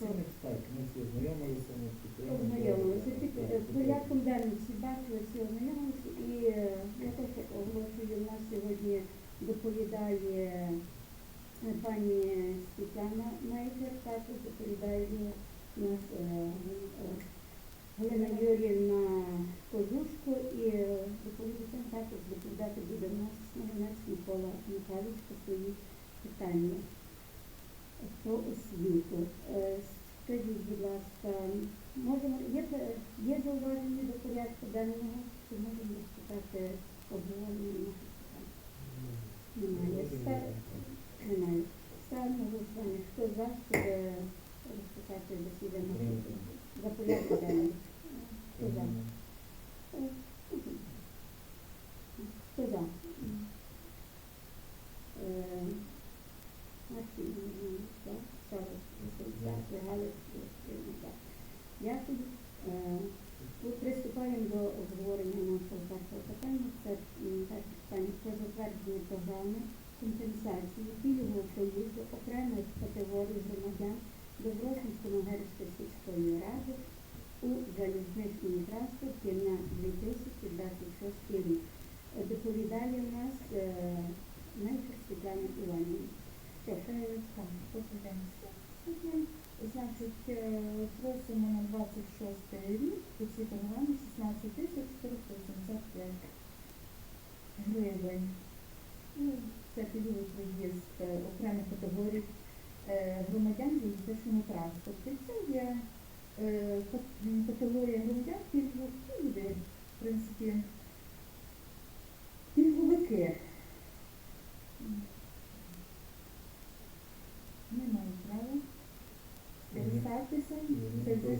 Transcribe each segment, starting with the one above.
питання А всі про не кстати, ми всі ознайомилися, ми підтримуємо. ознайомилися. Так, Під так, е, так. порядком денним всі бачили, всі ознайомилися. І е, я теж оголошую, у нас сьогодні доповідає е, пані Світлана Мейкер, також доповідає у нас е, е, Галина Юріївна Кожушко і е, доповідачем також доповідати буде у нас Смоленець Микола Михайлович по свої питання про освіту. Е, Скажіть, будь ласка, можемо, є, є зауваження до порядку денного, чи можемо розпитати обговорення? Немає. Немає. Ставимо голосування. Хто за, щоб е, розпитати засідання за порядок денний? Хто за? Е, Хто за? Е, Марtin, за, Савич, за, Галич, за. Дякую. Е, приступаємо до обговорення нашого першого питання. Це перше питання про затвердження програми компенсації пільгового проїзду окремих категорій громадян Добротинсько-Могилівської сільської ради у залізничному транспорті на 2026 рік. Доповідає у нас Мельчик Світлана Іванівна. Е, Так, добрий день всім. Значить, е, просимо на 26 рік по цій програмі 16 тисяч 485 гривень. Ну, Це пільговий проїзд е, окремих категорій е, громадян в залізничному транспорті. Це є категорія громадян пільгових, люди, в принципі, пільговики. М. Не маю права Це.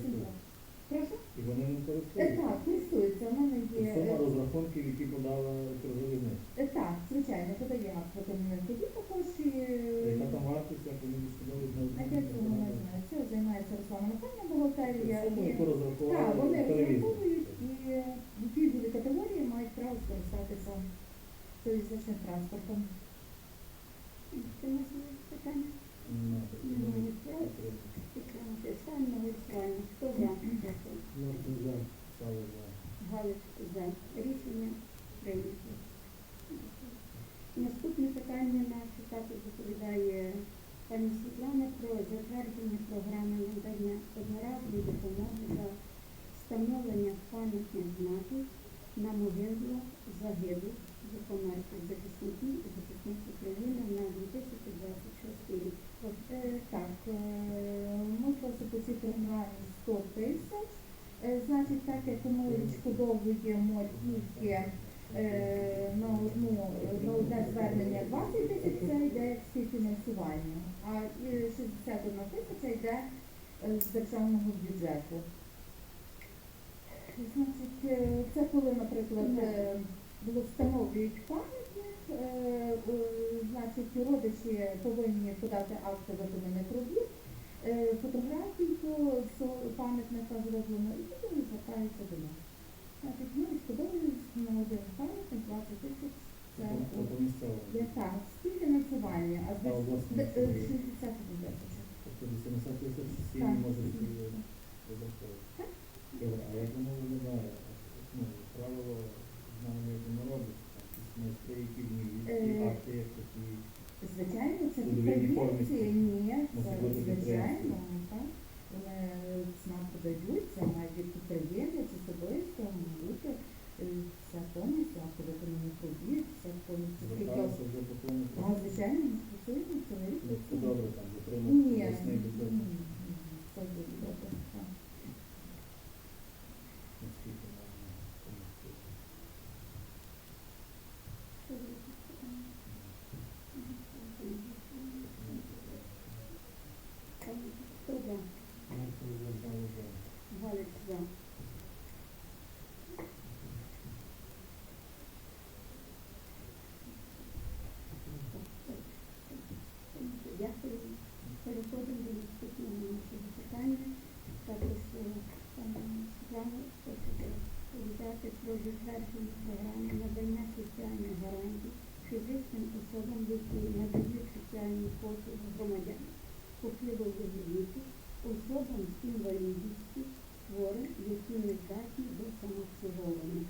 Прошу? І вони не Е, користуються. Так, користуються. У мене є. Сума е, розрахунків, які подала Укрзалізниця. е, Так, звичайно, подає автокомунальний тоді також і. е, Яка там вартість, як вони відшкодовують на А я цього не знаю. Це займається Руслана Михайлівна бухгалтерія. Яку Так, вони розраховують і е, категорії мають право скористатися залізничним транспортом. Нас є питання? Ну, Немає. На за? За, за. За. Наступне питання наше також доповідає пані Світлана про затвердження програми надання одноразової допомоги за встановлення пам'ятних знаків на могилах загиблих запомерзлих захисників і захисниць України на 2026 рік. Е, Так, е, ми просимо цій програмі 100 тисяч. Е, Значить, так як ми відшкодовуємо тільки е, на одну на одне звернення 20 тисяч, це йде співфінансування, а і 61 тисяча йде е, з державного бюджету. Значить, е, це коли, наприклад, е, встановлюють пам'ятник, е, е, значить, родичі повинні подати акти виконаних робіт, е, фотографію з пам'ятника зроблено, і потім звертаються до нас. Значить, ми відшкодовуємо на один пам'ятник 20 тисяч. Це Тобто є так, співфінансування, а з А обласне де- е, скільки? 60 тисяч. Тобто 80 тисяч всі можуть її а як воно виглядає? Ну, правило, знаємо, як воно робиться. Звичайно, це підприємці, ні, це звичайно, так. Вони знак подають, це має бути підприємець особисто, бути е, все повністю, автовиконаних робіт, все повністю. Скільки- Зверталися вже по тому. А, звичайно, ми працюємо цілий Ну, це добре, там, Ні, затримати ні, це дуже послуг громадян, особливо віку, особам з інвалідністю, хворим, які не здатні до самообслуговування.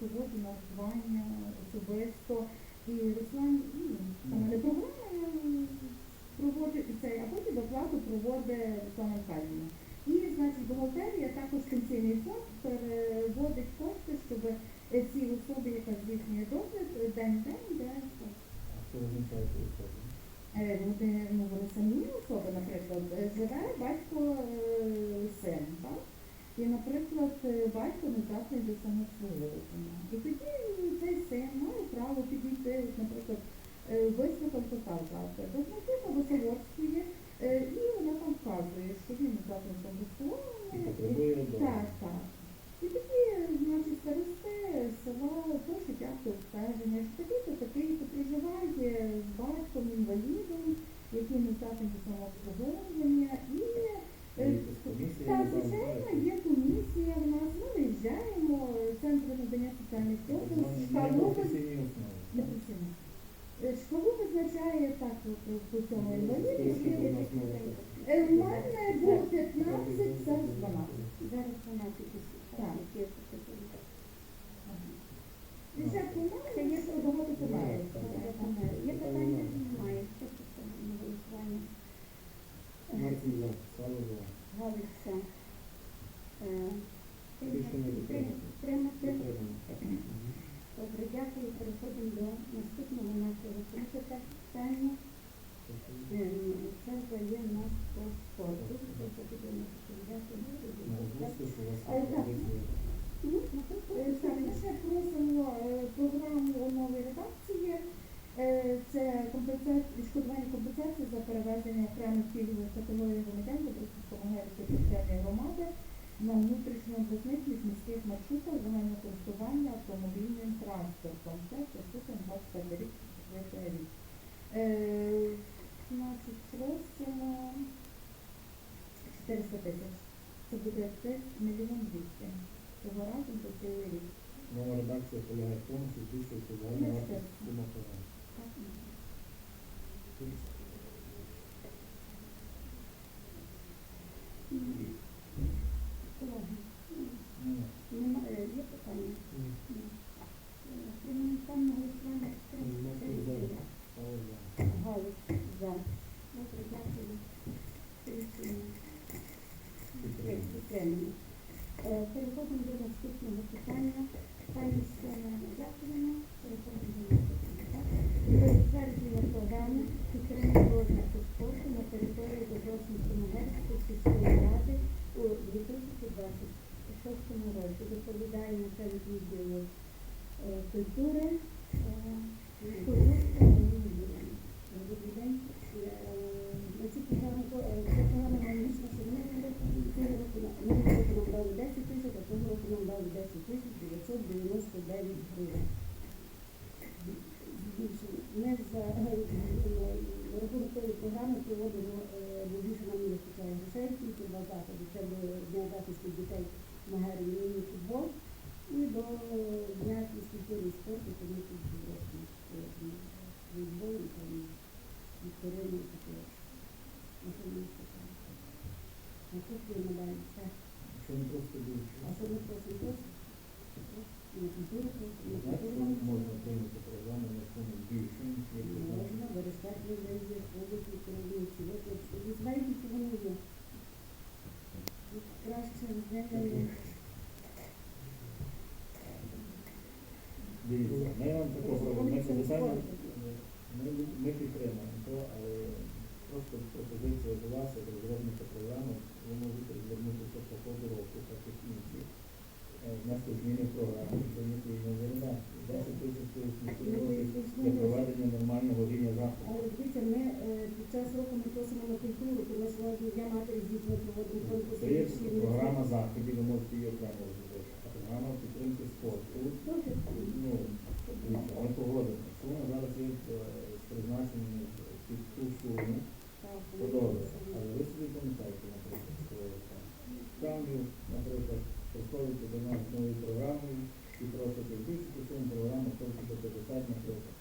сьогодні на звання особисто. І Руслан ну, і не про денному. Переходимо до наступного питання. Пані Сена, дякуємо. Вікторину Петровичу. Можливо, А тут ми маляємося. Що не просто дівчина? А що не просто дівчина? На Дивіться, ми вам такого, ми, ми підтримуємо то, але просто пропозиція до вас, як розробника програми, ви можете звернутися по ходу року, так як інші, е, внести зміни програму, прийняти її нову редакцію. 10 тисяч для проведення нормального рівня заходу. Але дивіться, ми е, під час року ми просимо на культуру, коли сьогодні я матері з дітьми проводимо конкурс. Це є програма заходів, ви можете її окремо розробити. Програма підтримки спорту, ну, погодимо. Сума зараз є е, ту суму, подобається. Але ви собі пам'ятаєте, наприклад, що там кам'ю, наприклад, приходите до нас з новою програмою і просите збільшити суму програми, хочете 50, наприклад. Е,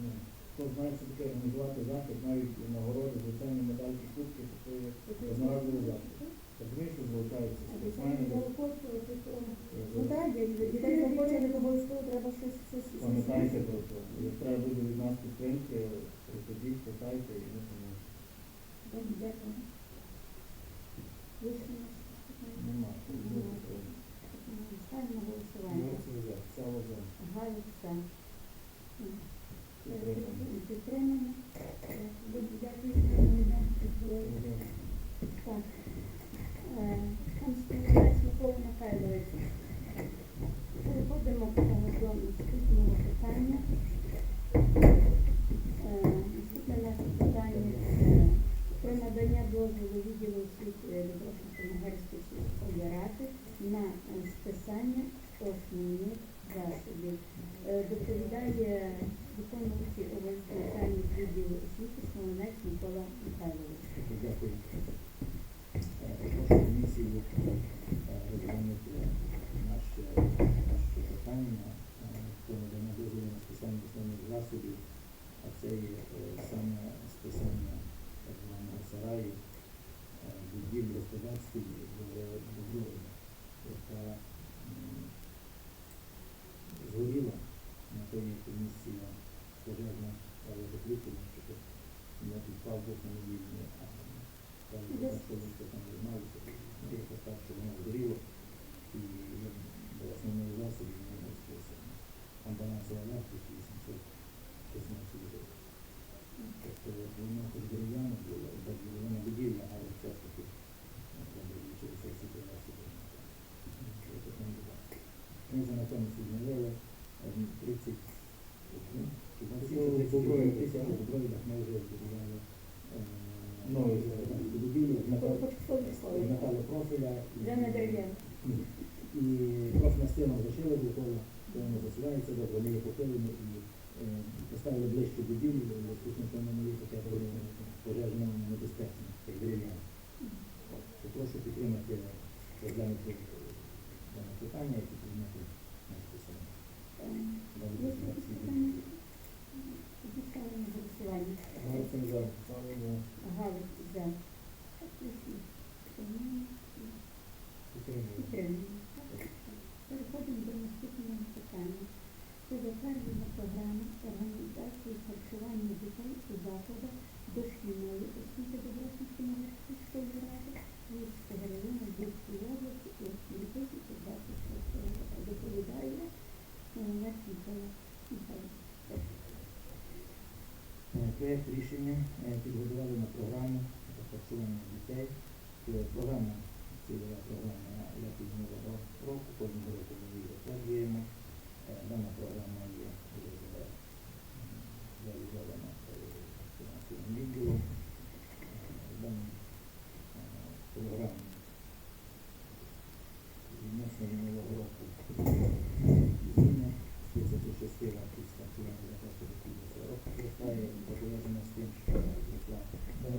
Ну, хто знає, що таке організувати захід, навіть нагороди, звичайні медальки, кубки, то це є одноразовий захід. Розумієш, що залучаються спортсмени, Ну так, як дітей захоче, не обов'язково треба щось щось. щось пам'ятайте про це. Як треба буде від нас підтримки, приходіть, питайте, і ми поможемо. Добре, дякую. Вийшли на Нема. Ставимо на голосування. Сало за. Галю все. Підтримуємо. Підтримано. Дуже дякую, що ви мене Так. Е, Там співається Микола Михайлович. Переходимо до наступного питання. Е, Наступне наше питання це про надання дозволу відділу освіти Дубровської сільської ради на е, списання основних засобів. Е, Доповідає виконуючий обов'язки начальник відділу освіти Смоленець Микола Михайлович. Дякую. Е, Прошу комісію е, розглянути наше, наше питання е, про надання дозволу на списання основних засобів, а це є е, саме списання так званого сараю е, будівлі господарської яка згоріла на тої комісія пожежна заключено, що не підпав був на недільні, а там що там займалися, ну, якось так, що воно згоріло, і до основної засобів не було списано. Там балансова вартість 800 16. Тобто воно хоч дерев'яне було, дерев'яна будівля, але все ж таки Ми вже на відновили 30 ну, чи 20 Боброві. тисяч Боброві, ми вже збудували е, Новий. металу- металопрофіля. і- профільна стіна зашили довкола, то воно засувається, добре, ми її попилимо і поставили ближче будівлю, бо є таке е, пожежно небезпечне, як дерев'яне. Прошу підтримати, розглянути е, дане питання і підтримати наше писання. На голосування. Марцин за. Сало за. Підтримуємо. Переходимо до наступного питання. Це затвердження програми організації харчування дітей у закладах дошкільної освіти Дубровської університетської ради Львівського району Львівської області у 2026 року. Доповідає Смоленець Микола Михайлович. Проєкт рішення е, підготували на програму харчування дітей. Програма Це Програма, цільова програма якісного року, кожного року ми її затверджуємо. Е, Дана програма є вже за- м, реалізована е, фінансовим відділом. Е, Дана е, програма відносно минулого року зміни, це причастила під харчування за те, що до цього року зростає, пов'язано з тим, що зросла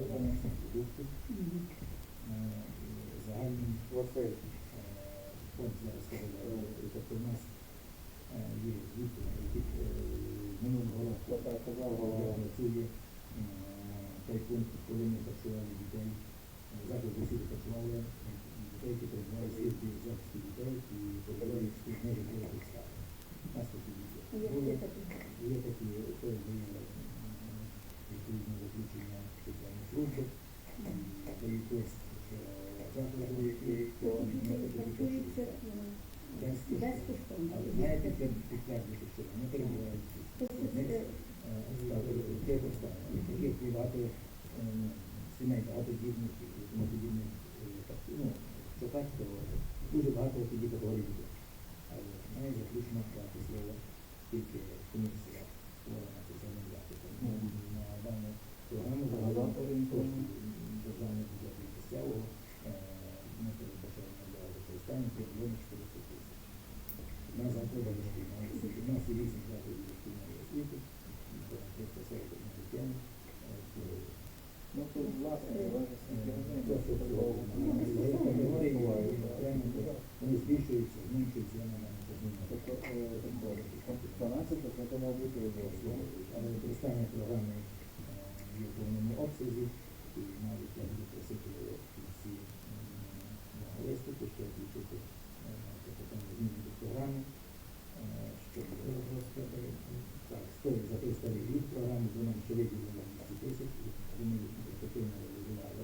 вартість продуктів. Е, Загальний Василь. е, фонд зараз сказали, тобто у нас е, є звіти, які е, минулого року Так, казав голова. вже працює е, той пункт, коли ми харчували дітей, е, заклади освіти харчували е, дітей, які перебувають в службі захисту дітей і перебувають в службі житлових підстав. У нас такі діти. Є були. є такі. Є такі, то є е, відповідне заключення соціальної служби, дають лист, що заклади, які Працюється, не працюється, потрібні е, безкоштовно. Безкоштовно. Але маєте це підтвердити, що вони перебувають тут. Тобто, З них, е, е, ставили тих обставин, таких багато сімей, багато дітних і тому подібне. е, так, Ну, що так, то дуже багато тоді категорій людей. Але має заключно дати слово тільки комісія створена соціальним захистом. Ну, На дану програму загалом орієнтовно державного бюджету місцевого ми для використання 3 мільйони 400 тисяч. На закладах дошкільної освіти. У нас є 8 закладів дошкільної освіти, понад 341 дитини. Е, то, Ну, то власне, то, що це безкоштовно. категорії, і окремо, то вони збільшуються, зменшуються, я не знаю, що. Тобто, 12, це мав бути обов'язково. Але використання програми в повному обсязі, і навіть я буду просити всі виступи, що включити е, зміни до програми, е, щоб так, стоїть за той старий рік програми, бо нам ще виділили 200 тисяч, і вони ефективно реалізували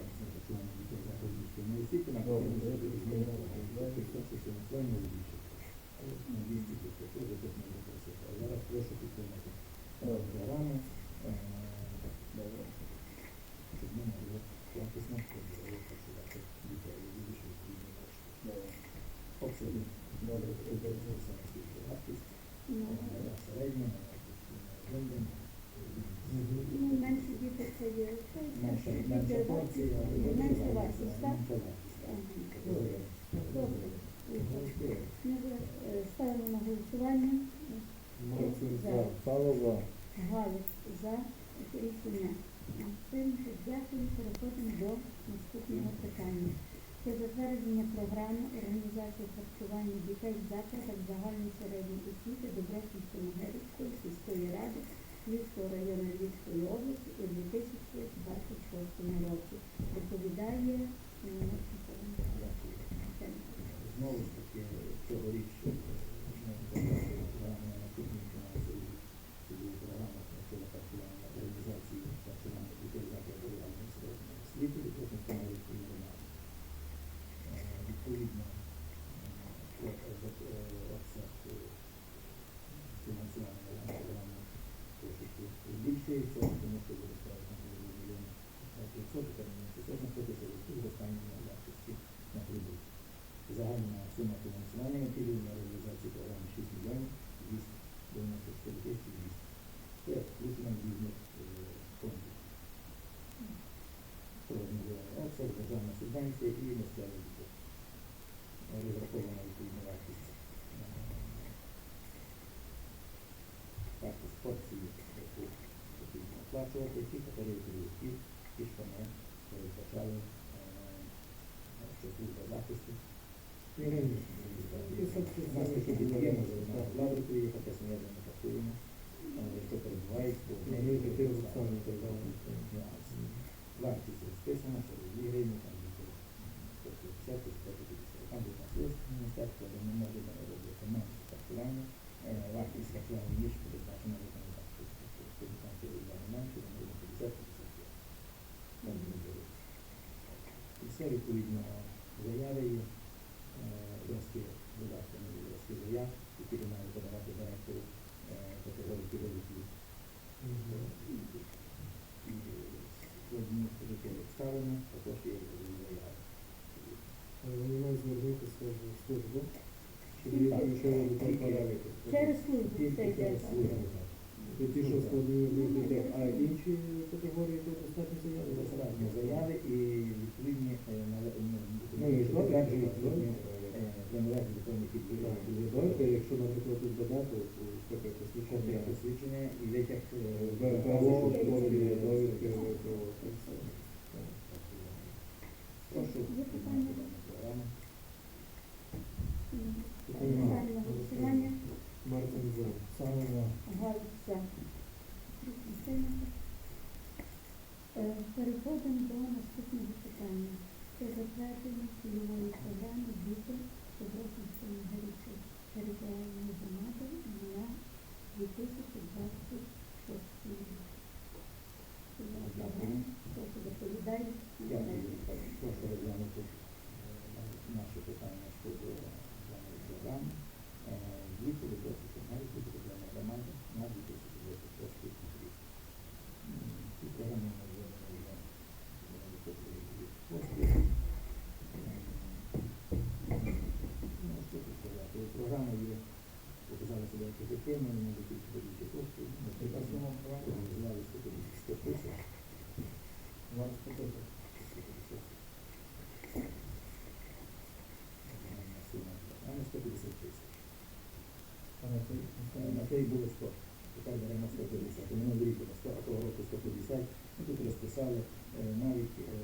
якісне харчування дітей закладів дошкільної освіти, на добре. програми. Тобто, це фінансування збільшить. На 200 тисяч, це теж тут не запросити. А зараз прошу підтримати програму, е, щоб ми могли якісно харчувати дітей і більше відповідні кошти. Добре. Обсяги Добре. підтримується на скільки вартість, ну, е, середня, Лондон, Ну, менше дітей це є. вартість, вартість, так? менша вартість, так. Ага. Добре. Добре. Добре. Ну, е, ставимо на голосування. Марцин За. за. Сало за. Галич за рішення. Прийнято. Дякую. Переходимо до наступного питання. Це затвердження програми організації харчування дітей в закладах загальної середньої освіти Добросівсько-Могилівської сільської ради Львівського району Львівської області у 2026 році. Доповідає е, Микола Знову ж таки, цьогоріч е, ми запровадили програму на наступній фінансовій це була програма щодо харчування реалізації харчування дітей закладу реальної середньої освіти від Космоської громади. Е, Відповідно, е, от, е, обсяг е, фінансування даної програми трошечки збільшується, тому що буде складно мільйон 500, тепер мільйон 600 знаходиться в останньому вартості на прибутку. Загальна сума фінансування матеріалів на реалізацію програми 6 мільйонів 294 тисячі 200. Це включено різних е, фондів. Прогнозований обсяг, державна субвенція і місцевий бюджет. Розрахована відповідна вартість. Вартість порції, потрібно оплачувати, ті категорії ті, що ми передбачали, е, що служба захисту. У нас такі підприємства, на лаврику є таке смієдне не працюємо, що перебувають, то Ну, ми таке саме казали. нюанси. Вартість розписана, 42 гривні, там 150, 150. Там де у міністерства, де ми можемо робити менше харчування. Е, Вартість харчування ніж передбачена законодавством. Тобто там передбачено менше, ми робимо 50, 55. Там не беруть. І все відповідно заяви є, е, додатки на зв'язки заяв, які ви маєте подавати директору е, категорії керівників. І складні життя обставини, також є заяви. Вони мають звернутися в службу. Чи Так, що тільки там Через службу через службу. То ті, що складні дітей, а інші категорії, то достатньо заяви. Достатньо заяви і відповідні е, нале- ну, Ну, і підтверджують е, підприємств. Давайте, якщо, наприклад, тут додати, то посвідчення, посвідчення і витяг е, довідки, ВПО. Прошу Є питання? підтримати дану програму. Ставимо на голосування. Мартин за. Саме за. Галич за. Прийнято. Е, Переходимо до наступного питання. Це затвердження цільової програми дітей Добросівської Горічої територіальної громади на 2026 рік. Цільова програма. Прошу доповідає. Дякую. Прошу розглянути е, наші питання щодо програми. Е, Дві передбачені, що мають бути проблеми громади на 2026 рік. М, Ці програми ми вводимо вже на високий рівень коштів. Ем, Ну, що тут сказати, програма є, показала себе не більше коштів. Ми прекрасно організували 150 тисяч. Зараз покажу. 150. Загальна 150 тисяч. На той було 100. Тепер беремо 150. І Минулий було 100, а того року 150. Ми тут розписали, е, навіть е,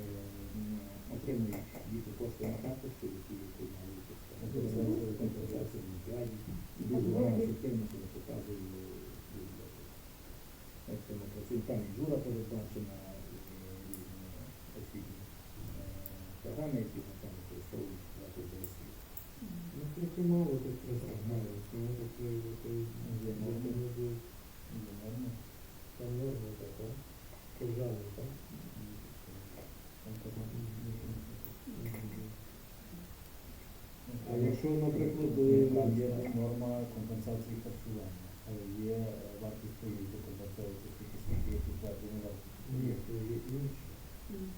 отримують діти кошти на карточку, які приймали компенсацію в Олімпіаді. І дуже себе показує ми працюємо, там і джура передбачена, різні освітні е, програми, які ми там використовують в закладі освіти. Ну, трохи мало. Тому що це це Є норми. Є норми. там норма така. Пожалуй, так? Там програми. А якщо, наприклад, є норма компенсації харчування, але є е, вартість компенсується тільки скільки є підтверджені вартість. Ні, це є інше.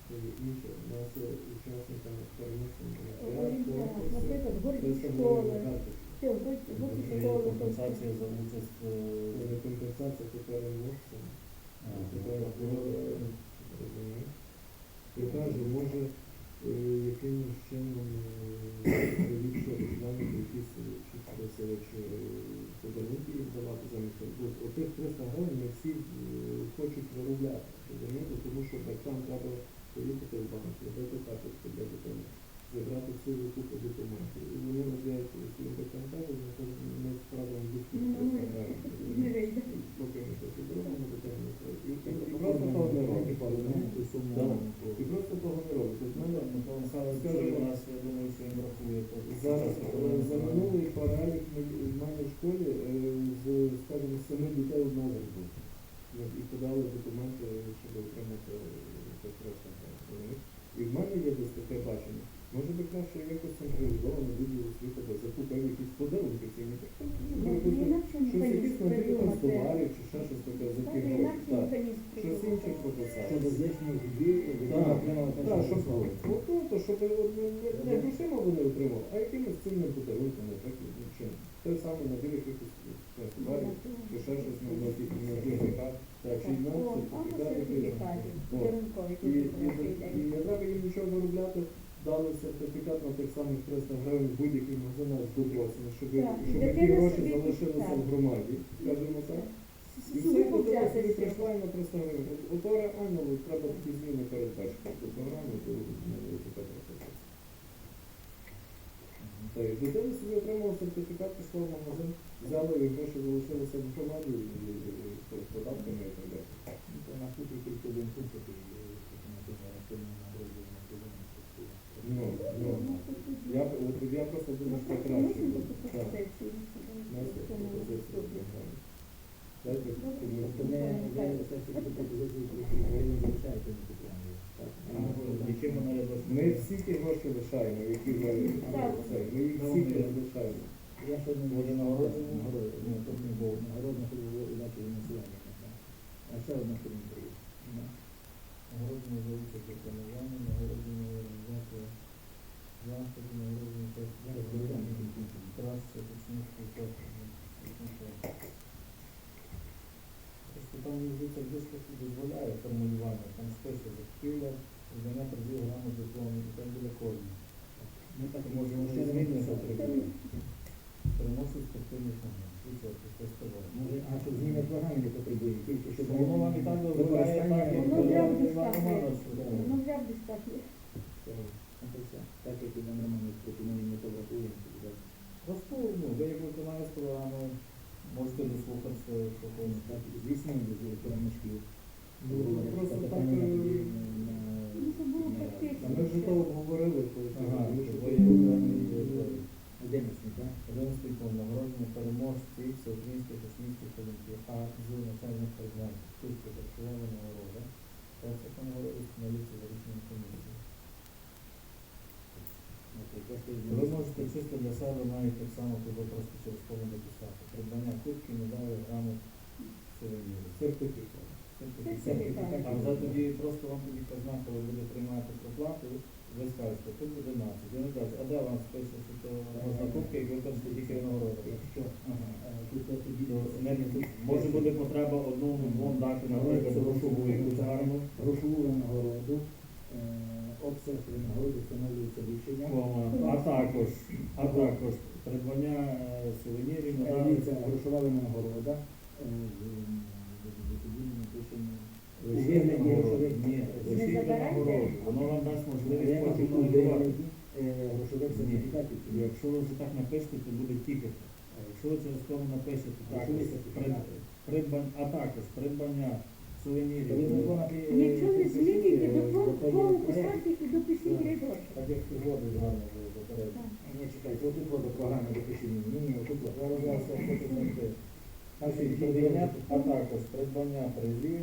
Це є інше. У нас є учасникам переміщення. Наприклад, горді школи, компенсація за участь е, не компенсація, це. Розумієш? Я кажу, може, е, якимось чином ліпше розглянути якісь е, чи подарунки давати замість Отих 300 гривень не всі е, хочуть виробляти. Розумієте? Тому що батькам треба поїхати в банк, зробити карточку для дитини, зібрати всю купу документів. І вони розглядають своїм батькам кажуть, ми справимо більше Ну, ну, 300 гривень. не вийде. Поки ми щось зробимо, дитина не стоїть. І- і- і Просто Просто того не маленькі робить. парламенти суму. Так. І просто того не робить. Тобто Ну, мене да, Михайло Михайлович, Скажімо, що у нас, я думаю, що він рахує. то Зараз зараз е, за минулий перелік ми- в мене в школі е, з, скажімо, семи дітей одного був. І подали документи, щоб отримати це просто. І в мене є десь таке бачення. Може би краще якось централізовано відділ освіти, бо закупив якісь подарунки цим дітям. Ну, Припустимо, інакше Щось якісь механізм набір там з придумати. товарів чи ще щось таке за ті Так, гроші. інакше Так. механізм Щось інше придумати. прописати. Що без лишніх збір, дитина Так, отримала так, першу щоб, школу. ну, то, то, щоб от, не, не, не грошима вони отримали, а якимось цінним подарунком, наприклад, ну, чим. Той самий набір якихось е, товарів, чи ще щось на на ті- на сертифікат, так, чи на О, сертифікат або якийсь. сертифікатів, О. подарункові, І, які і, трохи і, йдуть. не треба їм нічого виробляти, дали сертифікат на тих самих 300 гривень в будь-який магазин з Дубровцина, щоб, Так, і щоб ті дитина гроші собі залишилися в громаді, скажімо так. І все, дитина собі прийшла і на 300 гривень. От- Ото реально от треба такі зміни передбачити в програму, то не така пропозиція. Так, і дитина собі отримала сертифікат, пішла в магазин, взяла і гроші залишилися в громаді і, і, і, з податками і так далі. Ну, то на купі тільки один пункт, який е, на цьому рахунку на розділі на цілому працює. Ну, ну, я, от, я просто думаю, що краще. Так. Знаєте, програми. Дайте Тобто ми не. Всі ті гроші лишаємо, які ми, ми їх всі лишаємо. Я ще не нагородження, ні, тут не було, нагородна ходила удачі і населення. А ще одна фірма приїхала. Нагородження за участь у плануванні, нагородження організації заходу, нагородження та краще, технічний там музика дискусі дозволяє формулювання, там спише закупівля, знання призів грамот диплому, і там буде кожен. Ми так можемо ще зміниться змінити. Переможці спортивних моментів. Звичайно, це сказав. Може, а що зміни програми потребує, тільки щоб Воно вам і так дозволяє, Воно вже дозволяє в Іван дисках є. Романович. Воно вже в Так як Іван Романович пропонує, ми то врахуємо. Просто, ну, ви як виконавець програми можете дослухатися, хочете. Так, звісно, без електронних шкіл. Ну, просто так, е, Ну, ми вже то обговорили, коли Ага, тому що що то ви є окремі Одинадцятий, так? Одинадцятий пункт нагородження переможців всеукраїнських космічних олімпіад з навчальних предметів. Тут це харчова нагорода. Та це нагорода встановлюється за рішенням комісії. От якраз ти Ви можете чисто навіть так само туди просто через кому дописати. Придбання кубки, медалі, грамот, сувенірів. Сертифікат. Сертифікат. А вже тоді просто вам тоді казна, коли буде приймати проплату, ви скажете, тут буде 11. Він каже, а де вам спише, що то можна кубки, як ви кажете, тільки винагорода. Якщо е, тут тоді То Може буде потреба одному двом дати, наприклад, грошову якусь гарну. грошову винагороду, е, обсяг винагороди встановлюється рішенням. Кома, А також, а також придбання е, сувенірів, грошова винагорода. Лишіть вигляді Ні, лишіть забирайте. Воно вам дасть можливість потім у вигляді е, грошових сертифікатів. Якщо ви вже так напишете, то буде тікати. А якщо ви через кому напишете, також Грошові сертифікати. прид- а також придбання сувенірів. Нічого не змінюйте, до до того тої колу проекту. поставте і допишіть Так. рядочок. Так як угоди гарно було попередньо. Ні, чекайте, отут от до програми. Ні, ні, отут от. Зараз зараз я хочу знайти. Наші Значить, придбання, а також придбання призів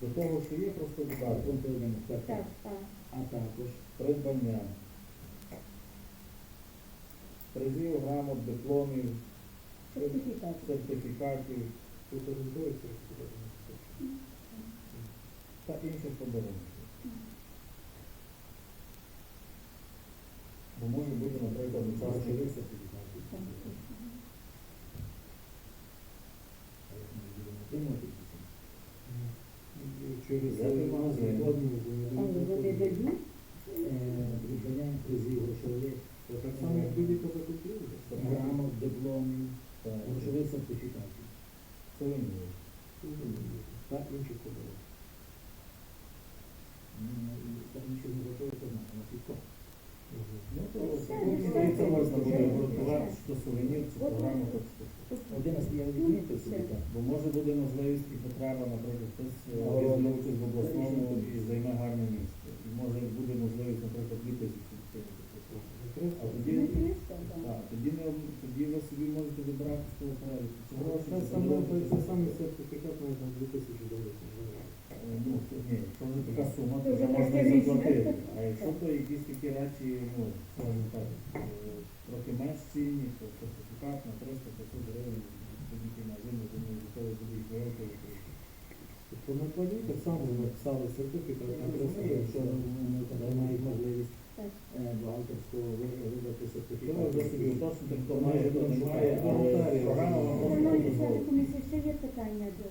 до того, що є, просто додати. Пункт один. Так, Так, так. так. А також Придбання призів, грамот, дипломів, Сертифікат. сертифікатів Тут сертифікат. та інших подарунків. Бо може бути, наприклад, учасник сертифікатів. Ці? Через магазин. вони дають. Е, Так само, як будь-яка така культура. грамот, дипломів, та грошових сертифікатів сувенірів. та інших подарунків. Ну, і нічого не то на слідко. Ну, то ну, це можна буде то сувенір, воно. чи то я відмітив собі, так. Бо може буде можливість і потреба, наприклад, хтось е, візьме участь в обласному і займе гарне місце. І може буде можливість, наприклад, дві тисячі. А тоді, Не так. так, тоді, не, тоді ви собі можете вибирати з того переліку. Гроші, Це саме, це саме сертифікат навіть на 2000 доларів. Е, Ну, ні, якщо вже така сума, то вже можна і заплатити. А якщо то якісь такі речі, ну, скажімо так, е, трохи менш цінні, то сертифікат на 300-500 гривень, тоді ті магазин, я думаю, готові буде їх виготовити. Тобто накладні так само написали сертифікат на 300 якщо вони тоді мають можливість Так. е, бухгалтерського ви- видати Що сертифікат. ви вже собі хто має, хто не має, але програма вам може комісії, ще є питання до